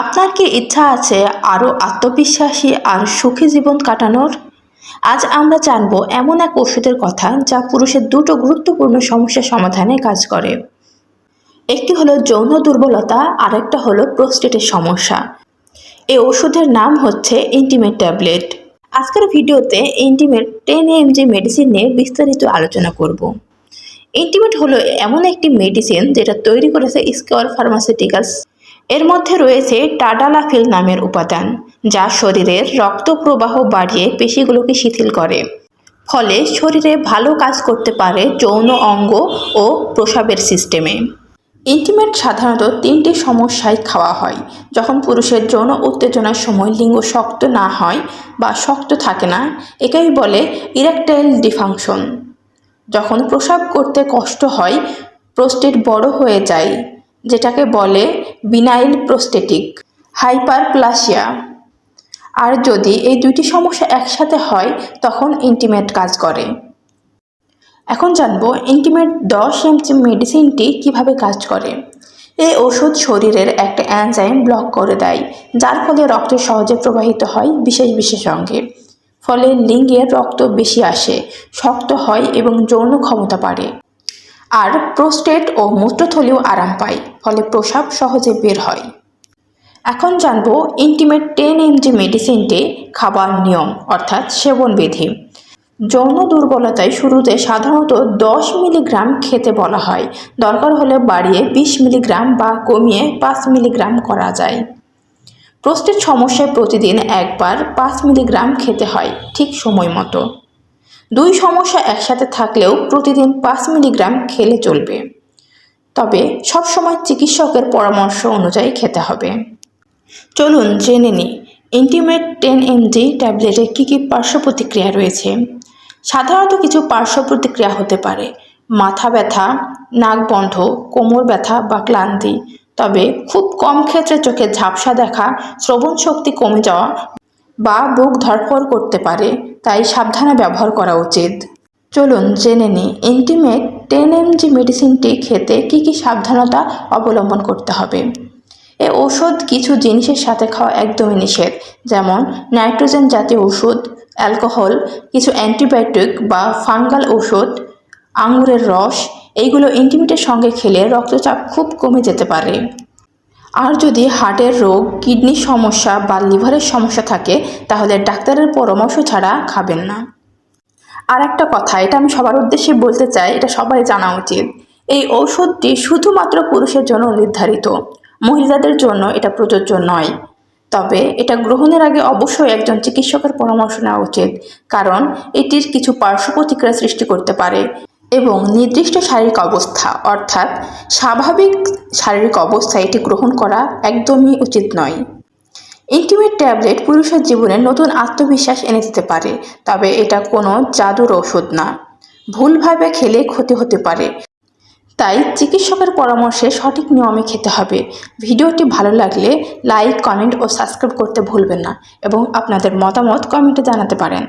আপনার কি ইচ্ছা আছে আরও আত্মবিশ্বাসী আর সুখী জীবন কাটানোর? আজ আমরা জানব এমন এক ওষুধের কথা যা পুরুষের দুটো গুরুত্বপূর্ণ সমস্যা সমাধানে কাজ করে। একটি হলো যৌন দুর্বলতা আর একটা হলো প্রোস্টেটের সমস্যা। এই ওষুধের নাম হচ্ছে ইন্টিমেট ট্যাবলেট। আজকের ভিডিওতে ইন্টিমেট টেন এমজি মেডিসিন নিয়ে বিস্তারিত আলোচনা করব। ইন্টিমেট হলো এমন একটি মেডিসিন যেটা তৈরি করেছে স্কোয়ার ফার্মাসিউটিক্যালস এর মধ্যে রয়েছে টাডালাফিল নামের উপাদান, যা শরীরের রক্ত প্রবাহ বাড়িয়ে পেশিগুলোকে শিথিল করে। ফলে শরীরে ভালো কাজ করতে পারে যৌন অঙ্গ ও প্রসাবের সিস্টেমে। ইন্টিমেট সাধারণত তিনটি সমস্যায় খাওয়া হয়, যখন পুরুষের যৌন উত্তেজনার সময় লিঙ্গ শক্ত না হয় বা শক্ত থাকে না, একেই বলে ইরেকটাইল ডিফাংশন। যখন প্রসাব করতে কষ্ট হয়, প্রোস্টেট বড় হয়ে যায়, যেটাকে বলে বিনাইল প্রোস্টেটিক হাইপারপ্লাসিয়া। আর যদি এই দুইটি সমস্যা একসাথে হয়, তখন ইন্টিমেট কাজ করে। এখন জানব ইন্টিমেট দশ এমজি মেডিসিনটি কীভাবে কাজ করে। এই ওষুধ শরীরের একটা অ্যানজাইম ব্লক করে দেয়, যার ফলে রক্ত সহজে প্রবাহিত হয় বিশেষ বিশেষ অঙ্গে ফলে লিঙ্গের রক্ত বেশি আসে, শক্ত হয় এবং যৌন ক্ষমতা বাড়ে। আর প্রোস্টেট ও মূত্রথলিও আরাম পায়, ফলে প্রসাব সহজে বের হয়। এখন জানব ইন্টিমেট টেন এমজি মেডিসিনটি খাবার নিয়ম, অর্থাৎ সেবনবিধি। যৌন দুর্বলতায় শুরুতে সাধারণত দশ মিলিগ্রাম খেতে বলা হয়। দরকার হলে বাড়িয়ে বিশ মিলিগ্রাম বা কমিয়ে পাঁচ মিলিগ্রাম করা যায়। প্রস্টেট সমস্যায় প্রতিদিন একবার পাঁচ মিলিগ্রাম খেতে হয়, ঠিক সময় মতো। দুই সমস্যা একসাথে থাকলেও প্রতিদিন পাঁচ মিলিগ্রাম খেলে চলবে। তবে সবসময় চিকিৎসকের পরামর্শ অনুযায়ী খেতে হবে। চলুন জেনে নিই ইন্টিমেট টেন এমজি ট্যাবলেটে কী কী পার্শ্ব প্রতিক্রিয়া রয়েছে? সাধারণত কিছু পার্শ্ব প্রতিক্রিয়া হতে পারে, মাথা ব্যথা, নাক বন্ধ, কোমর ব্যথা বা ক্লান্তি। তবে খুব কম ক্ষেত্রে চোখে ঝাপসা দেখা, শ্রবণ শক্তি কমে যাওয়া বা বুক ধরফর করতে পারে, তাই সাবধানে ব্যবহার করা উচিত। চলুন জেনে নিই ইন্টিমেট টেন এমজি মেডিসিনটি খেতে কী কী সাবধানতা অবলম্বন করতে হবে। এ ওষুধ কিছু জিনিসের সাথে খাওয়া একদমই নিষেধ, যেমন নাইট্রোজেন জাতীয় ওষুধ, অ্যালকোহল, কিছু অ্যান্টিবায়োটিক বা ফাঙ্গাল ওষুধ, আঙুরের রস, এইগুলো ইন্টিমেটের সঙ্গে খেলে রক্তচাপ খুব কমে যেতে পারে। আর যদি হার্টের রোগ, কিডনির সমস্যা বা লিভারের সমস্যা থাকে, তাহলে ডাক্তারের পরামর্শ ছাড়া খাবেন না। আর একটা কথা, এটা আমি সবার উদ্দেশ্যে বলতে চাই, এটা সবাই জানা উচিত। এই ঔষধটি শুধুমাত্র পুরুষের জন্য নির্ধারিত, মহিলাদের জন্য এটা প্রযোজ্য নয়। তবে এটা গ্রহণের আগে অবশ্যই একজন চিকিৎসকের পরামর্শ নেওয়া উচিত, কারণ এটির কিছু পার্শ্ব প্রতিক্রিয়া সৃষ্টি করতে পারে। এবং নির্দিষ্ট শারীরিক অবস্থা, অর্থাৎ স্বাভাবিক শারীরিক অবস্থায় এটি গ্রহণ করা একদমই উচিত নয়। ইন্টিমেট ট্যাবলেট পুরুষের জীবনে নতুন আত্মবিশ্বাস এনে দিতে পারে, তবে এটা কোনো জাদুর ওষুধ না। ভুলভাবে খেলে ক্ষতি হতে পারে। তাই চিকিৎসকের পরামর্শে সঠিক নিয়মে খেতে হবে। ভিডিওটি ভালো লাগলে লাইক, কমেন্ট ও সাবস্ক্রাইব করতে ভুলবেন না এবং আপনাদের মতামত কমেন্টে জানাতে পারেন।